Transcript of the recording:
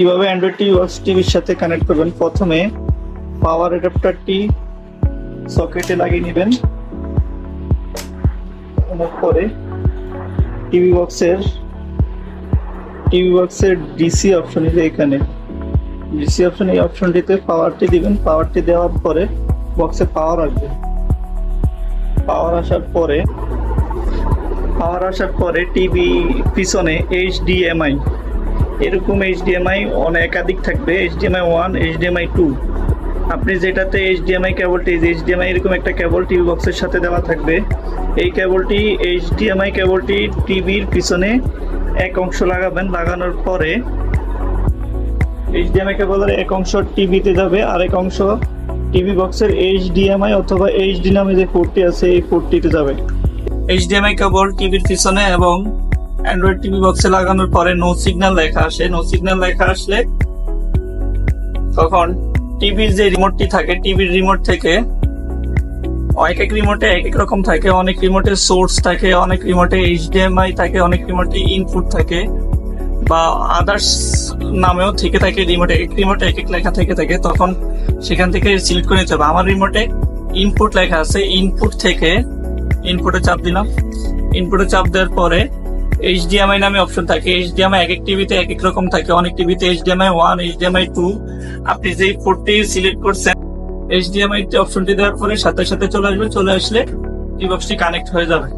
কীভাবে Android TV box টিভির সাথে কানেক্ট করবেন? প্রথমে পাওয়ার অ্যাডাপ্টারটি সকেটে লাগিয়ে নেবেন। পরে টিভি বক্সের টিভি বক্সের ডিসি অপশন এখানে। ডিসি অপশন এই অপশনটিতে পাওয়ারটি দিবেন। পাওয়ারটি দেওয়ার পরে বক্সে পাওয়ার আসবে। পাওয়ার আসার পরে পাওয়ার আসার পরে টিভি পিছনে এইচডিএমআই এরকম এইচডিএমআই একাধিক থাকবে এইচডিএমআই ওয়ান এইচডিএমআই টু আপনি যেটাতে এইচডিএমআই কেবলটি এইচডিএমআই এরকম একটা কেবল টিভি বক্সের সাথে দেওয়া থাকবে এই কেবলটি এইচডিএমআই কেবলটি টিভির পিছনে এক অংশ লাগাবেন লাগানোর পরে এইচডিএমআই কেবলের এক অংশ টিভিতে যাবে আর এক অংশ টিভি বক্সের এইচডিএমআই অথবা এইচডি নামে যে পোর্টটি আছে এই পোর্টটিতে যাবে এইচডিএমআই কেবল টিভির পিছনে এবং অ্যান্ড্রয়েড টিভি বক্সে লাগানোর পরে নো সিগন্যাল লেখা আসে। নো সিগন্যাল লেখা আসলে তখন টিভির যে রিমোটটি থাকে টিভির রিমোট থেকে এক এক রিমোটে এক এক রকম থাকে। অনেক রিমোটে সোর্স থাকে, অনেক রিমোটে এইচডিএমআই থাকে, অনেক রিমোটে ইনপুট থাকে বা আদার্স নামেও থেকে থাকে রিমোটে এক রিমোটে এক এক লেখা থেকে থাকে, তখন সেখান থেকে সিলেক্ট করে নিতে হবে। আমার রিমোটে ইনপুট লেখা আছে। ইনপুট থেকে ইনপুটে চাপ দিলাম। ইনপুটে চাপ দেওয়ার পরে এইচডিএমআই নামে অপশন থাকে এইচডিএমআই এক এক টিভিতে এক এক রকম থাকে। অনেক টিভিতে এইচডিএমআই ওয়ান এইচডিএমআই টু আপনি যেই পোর্টটি সিলেক্ট করছেন এইচডিএমআই অপশনটি দেওয়ার পরে সাথে সাথে চলে আসবে, চলে আসলে টিভি বক্সটি কানেক্ট হয়ে যাবে।